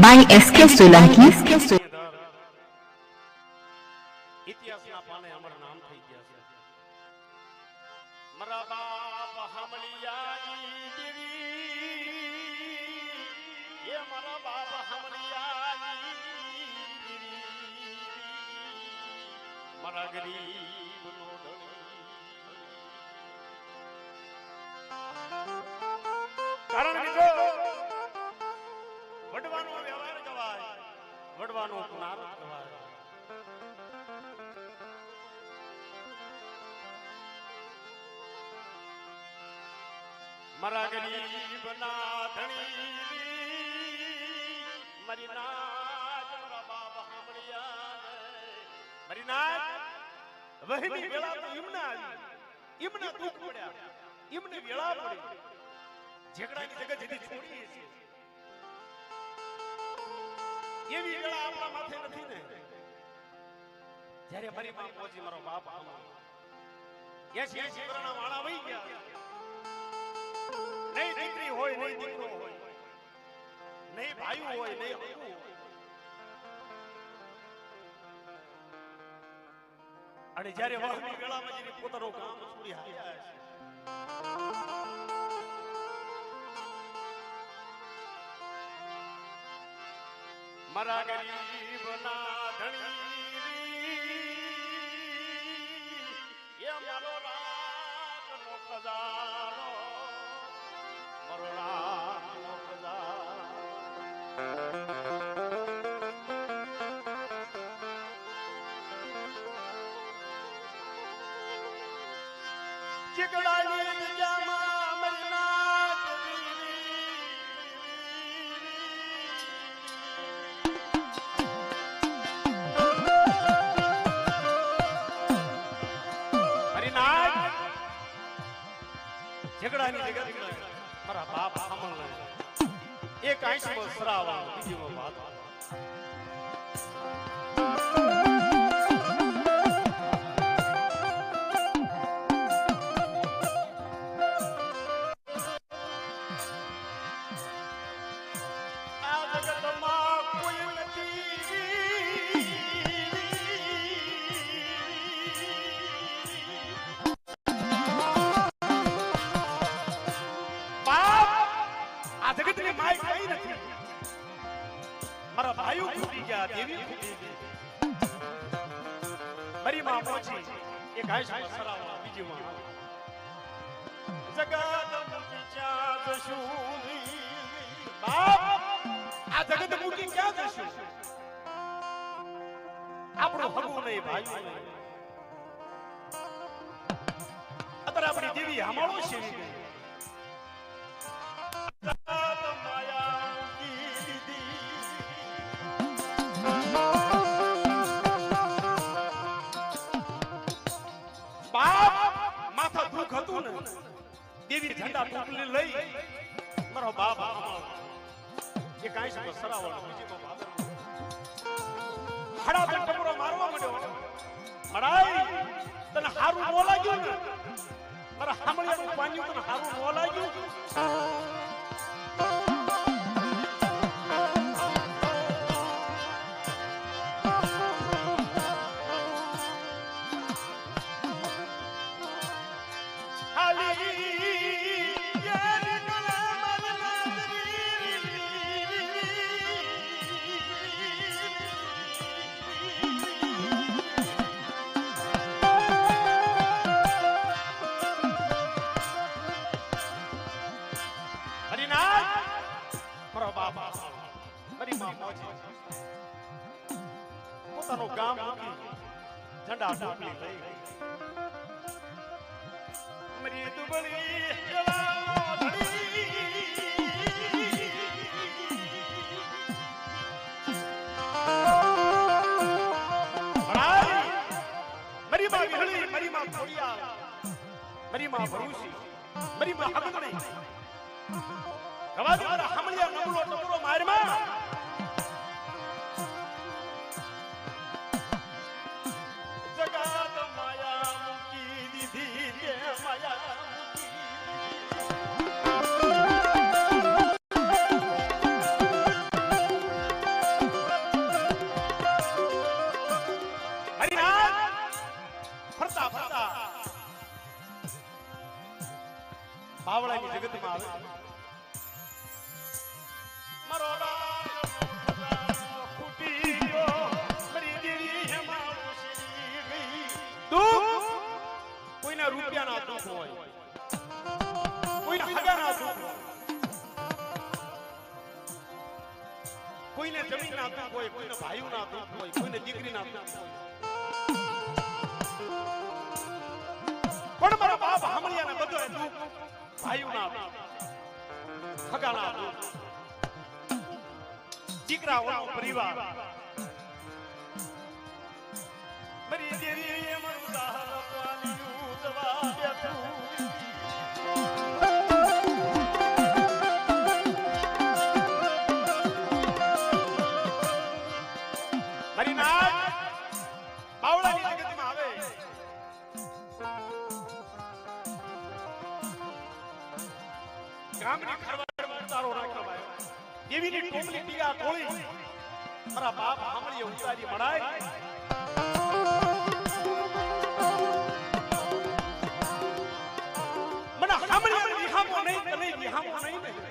by SK Solanki. મારા ગરીબના ધણી મારી નાચ મારા બાપ સાંભળ્યા મારી નાચ વહેલી વેળા તો ઈમને આવી ઈમને દુઃખ પડ્યા ઈમને વેળા પડી ઝઘડાની જગ્યા જેથી છોડીએ છીએ એવી વેળા આપણા માથે નથી ને જ્યારે મારી માં પહોંચી મારો બાપ આમાં એસી એસી વર્ષના વાળા વહી ગયા નહીં દીકરી હોય નહીં દીકરો હોય. નહીં ભાઈ હોય નહીં હોય. અને જ્યારે વહની વેળામાં જઈને પોતાનું કામ છોડી હાલ્યા છે. મારા ગરીબના ધણી ઝઘડાની જગ્યા મારા બાપ સાંભળ એક આંખમાં સરાવા બીજીમાં વાત. અત્યારે આપણી દેવી હમાળો હતું ને. દેવી ઝંડા ટોપલી લઈ. મારો બાપ એ કાંઈ સરાવળ બીજી હડા પર ટપરો મારવા માંડ્યો. મરાઈ, તને હારું બોલાગ્યું ને? મારા હામળિયાનું પાન્યું તને હારું ન ઝંડા ટોપલી લઈ દીકરાઓનો પરિવાર. મારી દેવીએ મારું દાહ પાલ્યું જવા બેઠું ગામની ભાઈ દેવીની ટોમલી ટીગા ખોળી મારા બાપ સાંભળીએ ઉતારી મળાય મને સાંભળીએ વિહામો નહીં તને વિહામો નહીં ને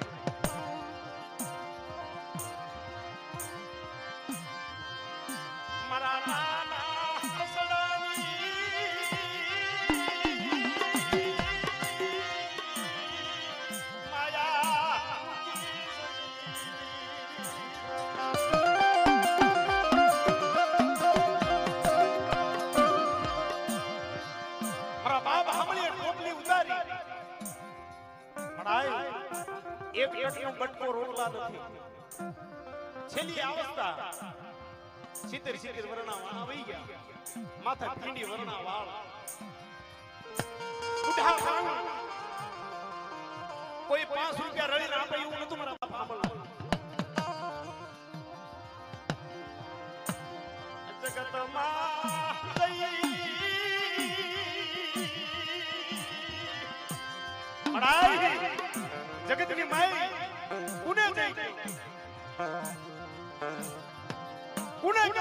બટકો નથી. છેલ્લી અવસ્થા. સિત્તેર સિત્તેર વર્ણા વાળા વહી ગયા. માથા પીંડી વર્ણા વાળા કોઈ પાંચ રૂપિયા રળીને આપે એવું નતું મારા બાપ સાંભળવાનું. જગતમાં જગતની માઈ.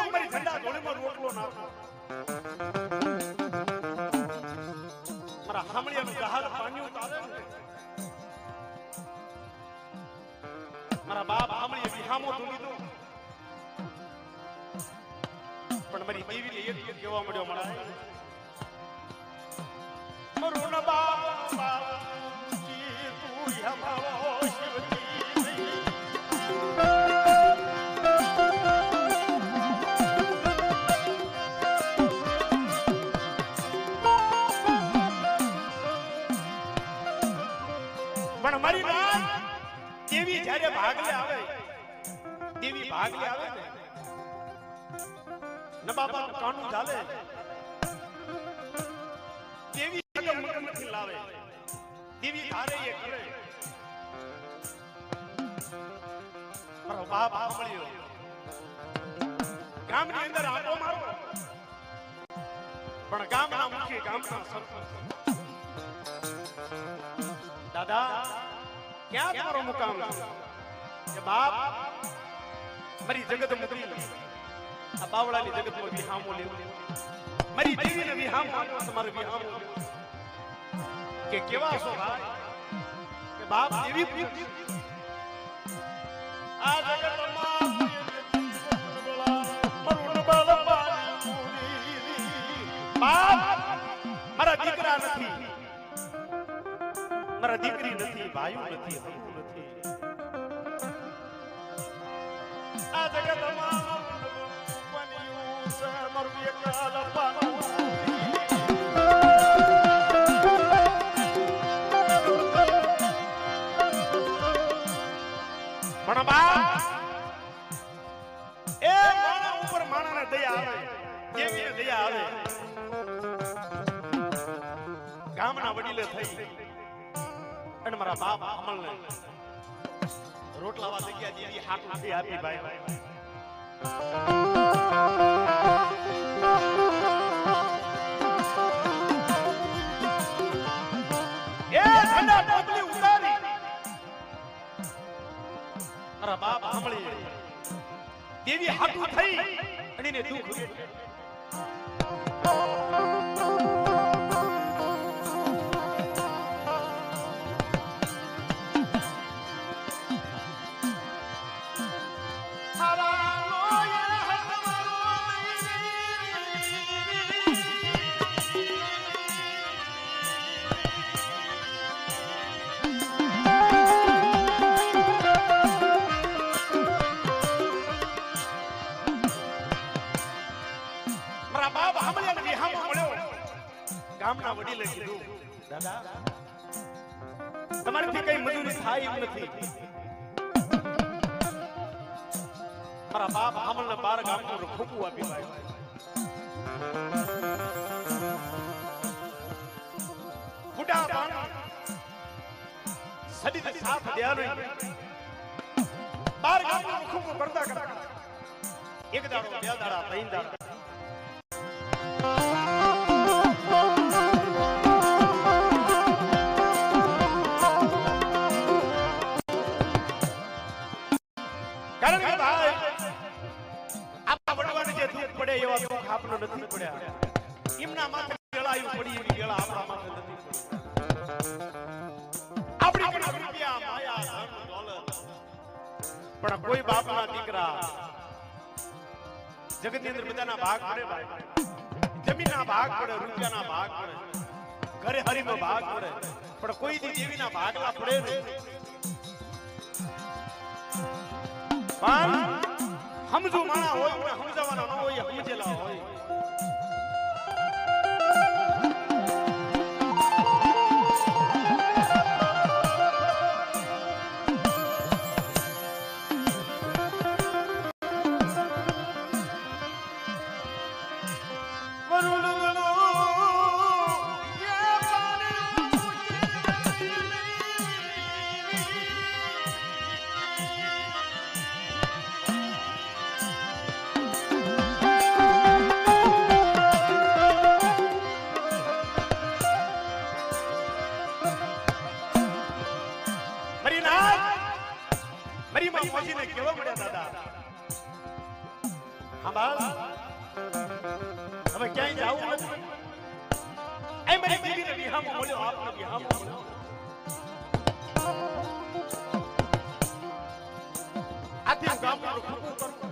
કુને મારી ઠંડા ધોળીમાં રોટલો નાખો. મારા હામળિયાનું જહાજ પાન્યું તારે ને. મારા બાપ હામળીએ વિહામો તો દો પણ મારી બીવીને એક કહેવા મળ્યો મળાય મારું બાપ બાપ પણ મારી વાત દેવી જ્યારે ભાગલે આવે દેવી ભાગલે આવે ને. ન બાપા કાનું ચાલે દેવી મગમ લાવે. દેવી ધારે એ કરે. મારો બાપ સાંભળ્યો. ગામની અંદર આટો મારો. પણ ગામના મુખી ગામના સરપંચ. દાદા ક્યાં તમારો મુકામ કે બાપ મારી જગત મુકરી આ બાવળાની જગતમાં વિહામો લેવું મારી દેવીને વિહામો આપ્યો તમારે વિહામો લેવો. કે કેવા છો ભાઈ કે બાપ દેવી પૂછ આ જગતમાં મરુણ બળ પાણી બાપ મારા દીકરા નથી મારા દીકરી નથી ભાઈ નથી હમું નથી. દયા આવે દેવીને દયા આવે. ગામના વડીલે થઈ અને મારા બાપ અમલને રોટલા વા જગ્યા દેવી હાથ નથી આપી ભાઈ. એ ઠંડા ટોપલી ઉતારી. મારા બાપ સાંભળી દેવી હાથું થઈ અને દુઃખ ગામના વડીલે કીધું. દાદા તમારાથી કઈ મજૂરી થાય એમ નથી. મારા બાપ હામળને બાર ગામનું ખોખું આપી ભાઈ ગુડા બાણ સદી સાથ દયાનો બાર ગામનું ખોખું કરતા કરતા. એક દાડો, બે દાડા, ત્રણ દાડા. ભાગ પડે ભાઈ. જમીનના ભાગ પડે, રૂપિયાના ભાગ પડે. ઘરે હરીનો ભાગ પડે. પણ કોઈ દી દેવીના ભાગલા પડે નહીં. પણ સમજુ માણા હોય સમજાવવાના ન હોય સમજેલા હોય. હવે ક્યાંય જાવું નથી. એ મારી દીકરીને વિહામો બોલ્યો આપને વિહામો મળ્યો આથી હું ગામનું ખોખું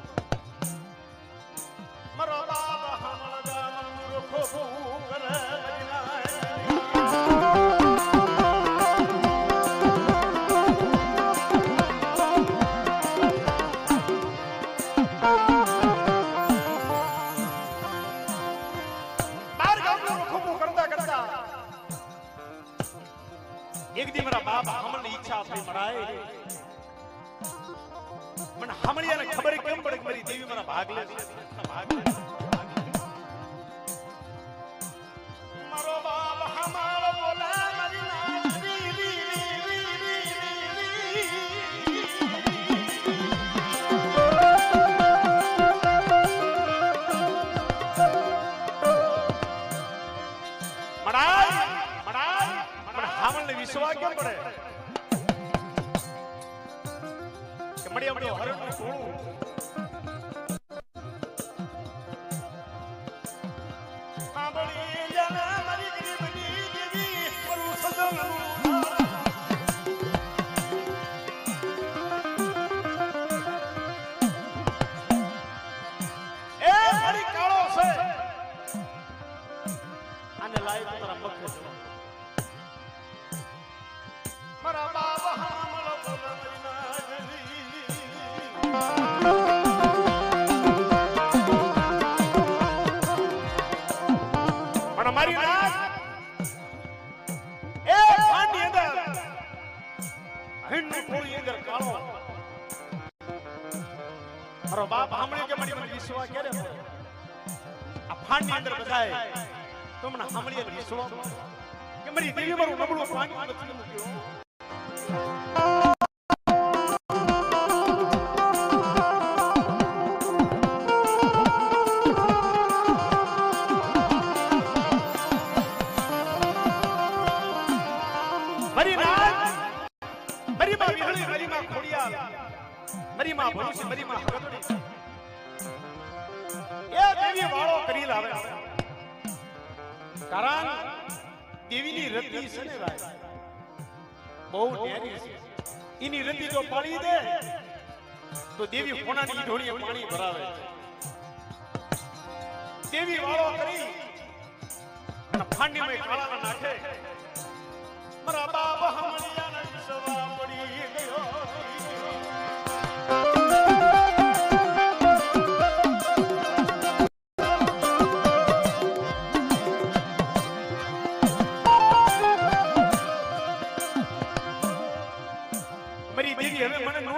થઈ મરાય મને હામળિયાને ખબર કેમ પડે કે મારી દેવી મારા ભાગ લે ભાગ લે ફાંડની અંદર બધાય. તમને મને સાંભળીએ વિશ્વાસ કે મારી દેવી મારું નબળું નથી મૂક્યું દેવીની રતિ છે ને ભાઈ બહુ નેરી છે. એની રતિ જો પાળી દે. તો દેવી કોનાની ઢોળીએ પાણી ભરાવે દેવી વાળો કરી. અને ફાંડીમાં કાળા નાખે. મારા બાપ હમણિયાના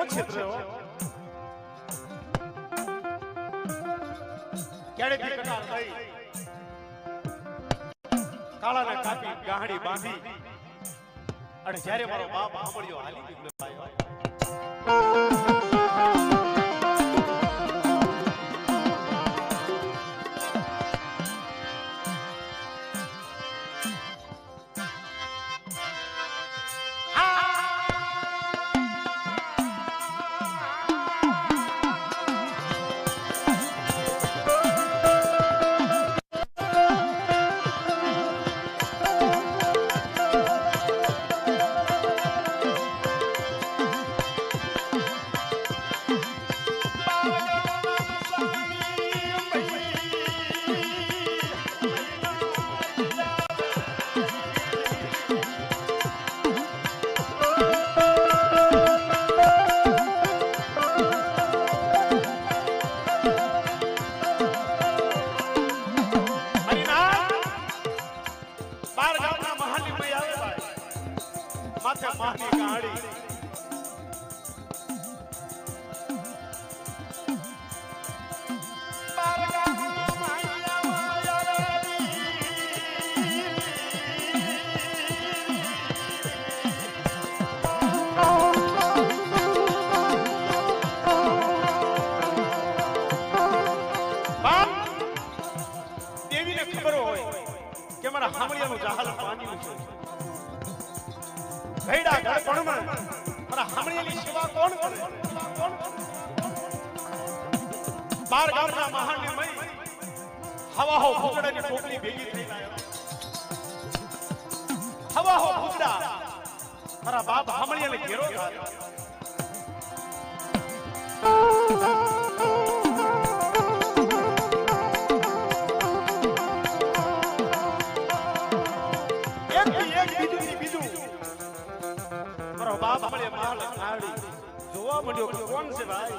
ક્ષેત્ર ક્યારેક કટાર થઈ? કાળાને કાપી ગાહડી બાંધી. અને જ્યારે મારો બાપ આંબળિયો હાલી નીકળ્યો માથે ગાડી બાપ હામળિયાને ઘેરો થાય બાપ મળે માલ નાડી જોવા મળ્યો કોણ છે ભાઈ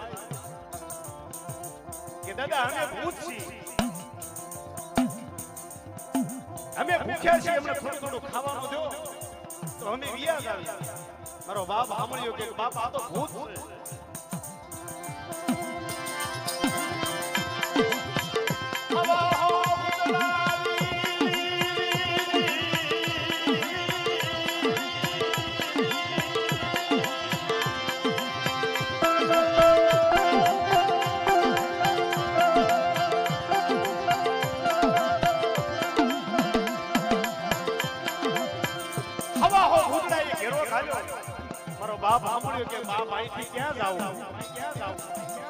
કે દાદા અમે ભૂત છીએ અમે ભૂખ્યા છીએ અમને થોડું થોડું ખાવાનું દો તો અમે વિયા આવી મારો બાપ સાંભળ્યો કે બાપ આ તો ભૂત છે. બાપ સાંભળ્યું કે બાપ અહીંથી ક્યાં જાવું ક્યાં જાવું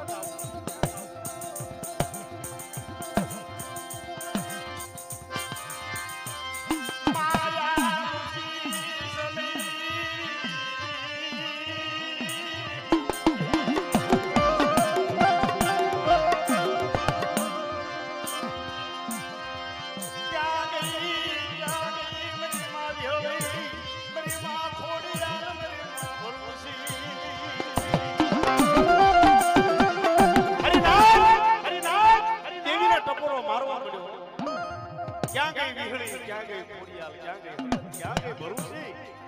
ક્યાં ગઈ ક્યાં ગઈ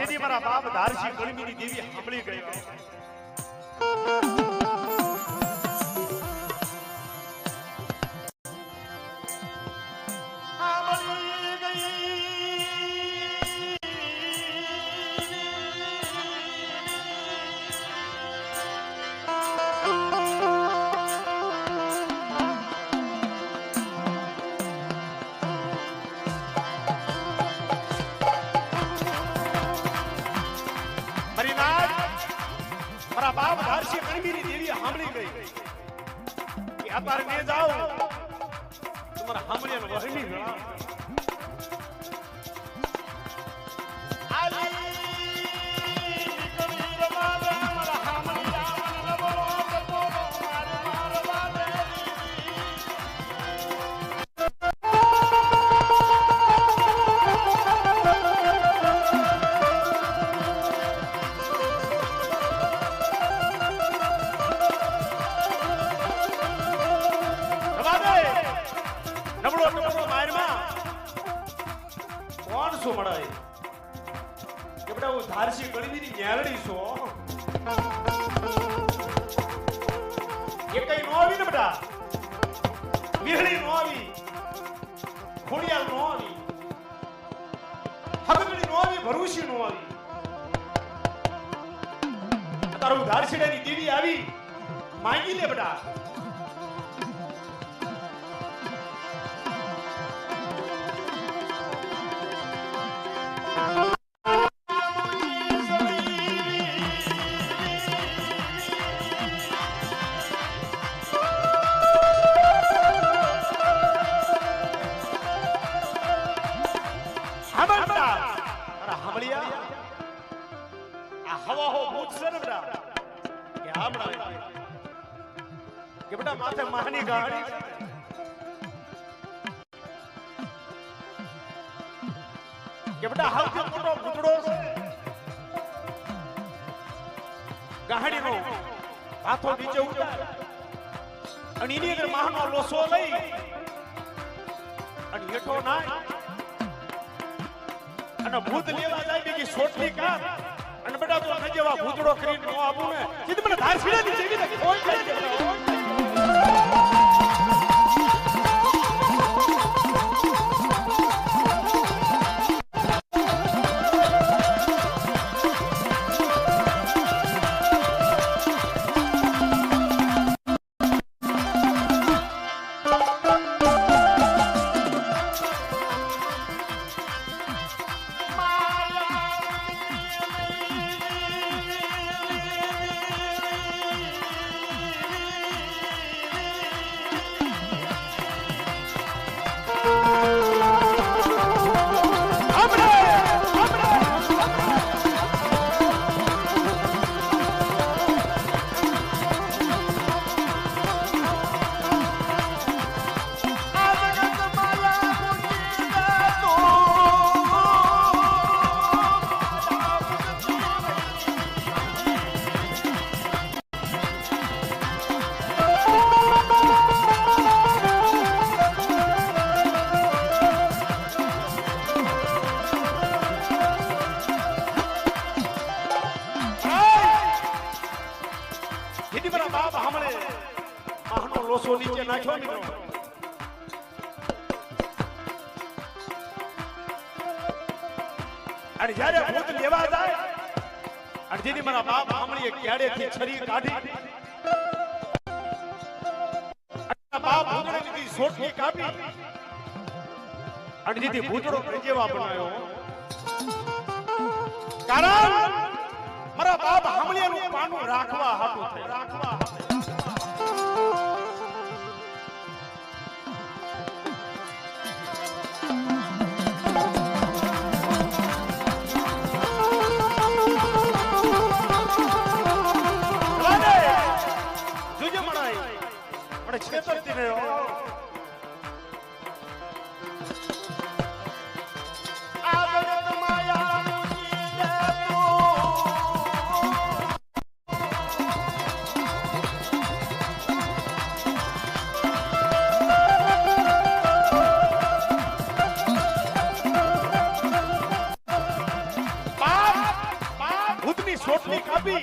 જેથી મારા બાપ ધારશી ગળમીની દેવી સાંભળી ગઈ નો નું આવી. તારું ધારસીડાની દેવી આવી. માંગી લે બેટા અને એની અંદર માહનો લોસો લઈ અને હેઠો નાય અને ભૂત લેવા જાય બીજી સોટલી કાપ. અને બેટા તો ન જેવા ભૂતડો કરીને નો આવું ને. સીધી મને ધાર છીડાની જેવી ને કોઈ જાય હમણે ક્યારેથી છરી કાઢી. બાપ ભૂતને દીધી સોટલી કાપી. અને જેથી ભૂતડો જેવા બનાવ્યો. કારણ, મારા બાપ હામળિયાનું પાનું રાખવા હાટું રાખવા બાપ બાપ ભૂતની સોટલી કાપી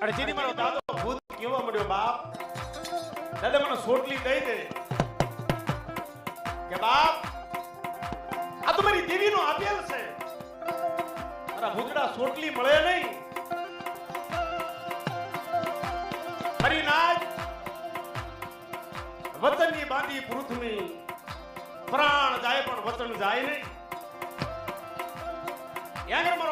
અને જેની મારો જાય પણ વતન